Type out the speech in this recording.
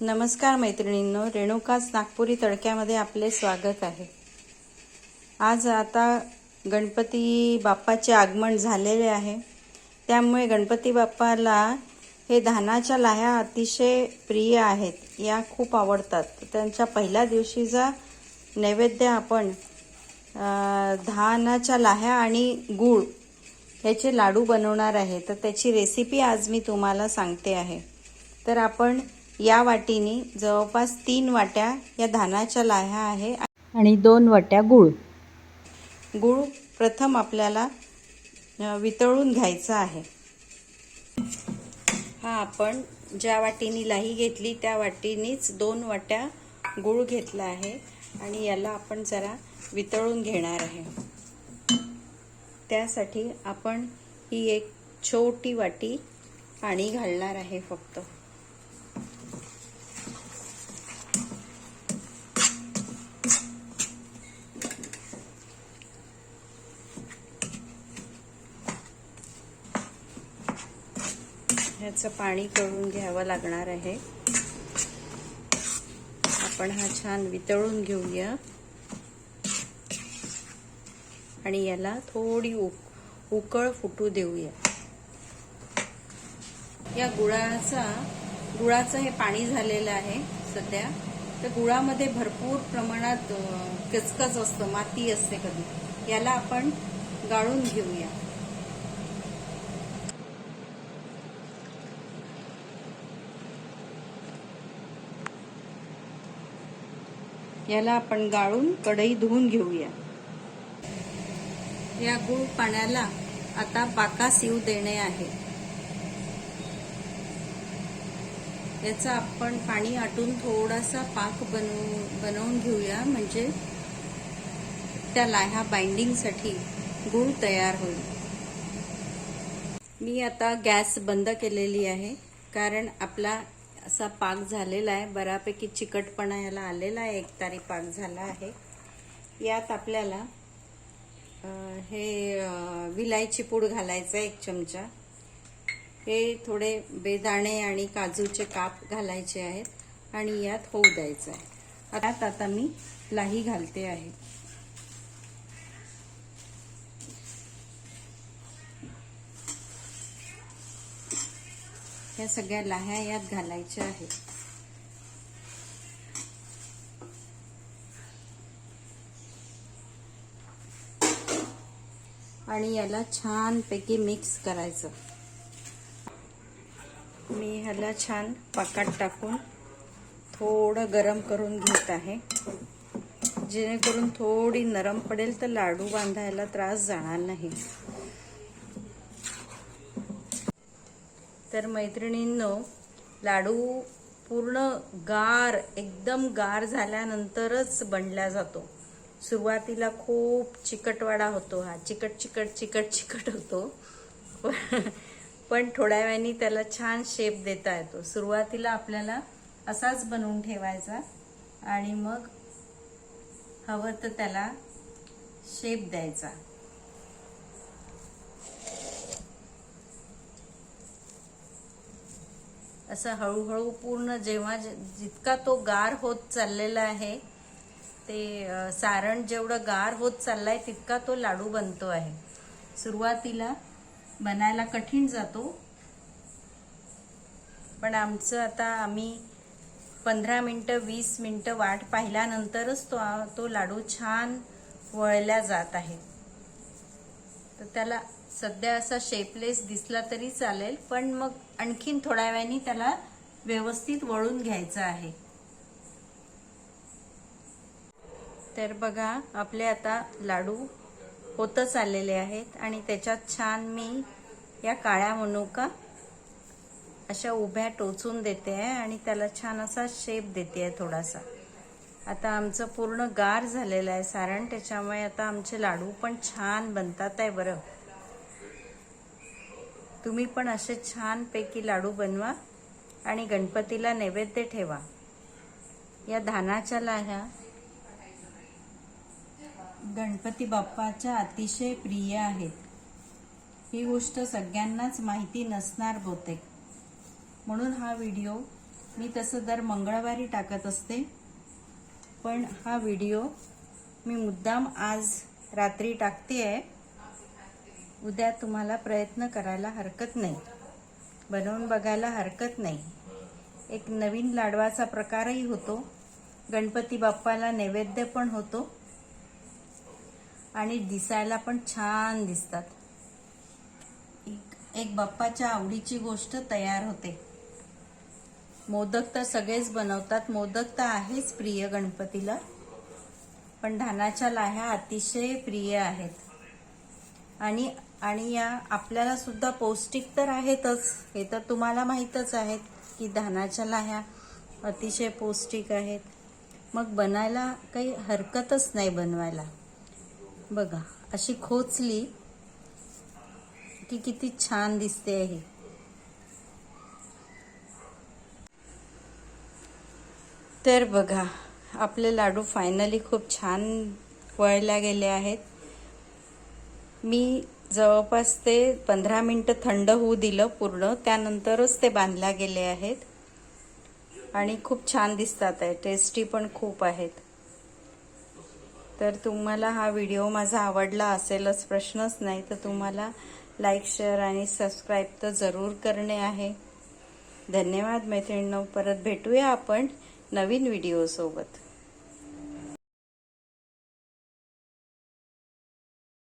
नमस्कार मैत्रिणींनो रेणुकाच नागपुरी तडक्यामध्ये आपले स्वागत आहे. आज आता गणपती बाप्पाचे आगमन झालेले आहे. त्यामुळे गणपती बाप्पाला हे धानाच्या लाह्या अतिशय प्रिय आहेत या खूप आवडतात. त्यांच्या पहिल्या दिवशीचा नैवेद्य आपण धानाच्या लाह्या आणि गूळ ह्याचे लाडू बनवणार आहे. तर त्याची रेसिपी आज मी तुम्हाला सांगते आहे. तर आपण या वाटीनी जवळपास तीन वाट्या या धानाच्या लाह्या आहे आणि दोन वाट्या गूळ. गूळ प्रथम आपल्याला वितळून घ्यायचा आहे. हा आपण ज्या वाटीनी लाही घेतली त्या वाटीनीच दोन वाट्या गूळ घेतला आहे आणि याला आपण जरा वितळून घेणार आहे. त्यासाठी आपण ही एक छोटी वाटी पाणी घालणार आहे फक्त. ह्याचं पाणी करून घ्यावं लागणार आहे. आपण हा छान वितळून घेऊया. आणि याला थोडी उक उकळ फुटू देऊया. या गुळाचा गुळाचं हे पाणी झालेलं आहे सध्या. तर गुळामध्ये भरपूर प्रमाणात कचकच असतं माती असते कधी. याला आपण गाळून घेऊया. याला आपण गाळून कढई धुवून घेऊया. या गूळ पाण्याला आता पाका सीव देणे आहे. याचा आपण पाणी आटून थोडासा पाक बनवू बनवून घेऊया. म्हणजे त्या लाह्या बाइंडिंगसाठी गूळ तयार होईल. मी आता गॅस बंद केलेली आहे. कारण आपला असा पाक झालेला आहे. बऱ्यापैकी चिकटपणा याला आलेला आहे. एक तारी पाक झाला आहे. यात आपल्याला हे विलायची पूड घालायचं एक चमचा. हे थोडे बेदाणे आणि काजूचे काप घालायचे आहेत आणि यात होऊ द्यायचं आहे आता आता मी लाही घालते आहे. ह्या सगळ्या लाह्या यात घालायच्या आहेत आणि याला छानपैकी मिक्स करायचं. मी ह्याला छान पाकात टाकून थोडं गरम करून घेत आहे. जेणेकरून थोडी नरम पडेल तर लाडू बांधायला त्रास जाणार नाही. तर मैत्रिणींनो लाडू पूर्ण गार एकदम गार झाल्यानंतरच बनला जातो. सुरुवातीला खूप चिकटवाडा होतो हा. चिकट चिकट चिकट चिकट होतो. पण थोड्या वेळाने त्याला छान शेप देता येतो. सुरुवातीला आपल्याला असाच बनवून ठेवायचा आणि मग हवं तर त्याला शेप द्यायचा. असं हळूहळू पूर्ण जेव्हा जितका तो गार होत चाललेला आहे ते सारण जेवढं गार होत चाललाय तितका तो लाडू बनतो आहे. सुरुवातीला बनायला कठीण जातो पण आमचं आता आम्ही पंधरा मिनटं वीस मिनटं वाट पाहिल्यानंतरच तो तो लाडू छान वळल्या जात आहे. तर त्याला सध्या असा शेपलेस दिसला तरी चालेल पण मग आणखीन थोड्या वेळाने त्याला व्यवस्थित वळून घ्यायचं आहे. तर बघा आपले आता लाडू होतच आलेले आहेत आणि त्याच्यात छान मी या काळ्या मनुका अशा उभ्या टोचून देते आहे आणि त्याला छान असा शेप देते आहे थोडासा. आता आमचं पूर्ण गार झालेलं आहे सारण त्याच्यामुळे आता आमचे लाडू पण छान बनतात आहे बरं. तुम्ही पण असे छानपैकी लाडू बनवा आणि गणपतीला नैवेद्य ठेवा. या धानाच्या लाह्या गणपती बाप्पाच्या अतिशय प्रिय आहेत. ही गोष्ट सगळ्यांनाच माहिती नसणार बहुतेक. म्हणून हा व्हिडिओ मी तसं दर मंगळवारी टाकत असते. पण हा व्हिडिओ मी मुद्दाम आज रात्री टाकते आहे उद्या तुम्हाला प्रयत्न करायला हरकत नाही. बनवून बघायला हरकत नाही. एक नवीन लाडवाचा प्रकारही होतो. गणपती बाप्पाला नैवेद्य पण होतो. आणि दिसायला पण छान दिसतात. एक एक बाप्पाच्या आवडीची गोष्ट तयार होते. मोदक तर सगळेच बनवतात. मोदक तर आहेच प्रिय गणपतीला. पण धानाच्या लाह्या अतिशय प्रिय आहेत. आणि आणि या आपल्याला सुद्धा पौष्टिक तर आहेतच. हे तर तुम्हाला माहीतच आहेत की धानाच्या लाह्या अतिशय पौष्टिक आहेत. मग बनायला काही हरकतच नाही बनवायला. बघा अशी खोचली की किती छान दिसते ही. तर बघा आपले लाडू फायनली खूप छान वळल्या गेले आहेत. मी जवळपास ते पंधरा मिनटं थंड होऊ दिलं पूर्ण त्यानंतरच ते बांधल्या गेले आहेत. आणि खूप छान दिसतात आहे टेस्टी पण खूप आहेत. तर तुम्हाला हा व्हिडिओ माझा आवडला असेलच प्रश्नच नाही तर तुम्हाला लाईक शेअर आणि सबस्क्राईब तर जरूर करणे आहे. धन्यवाद मैत्रिणींनो परत भेटूया आपण. नवीन व्हिडिओसोबत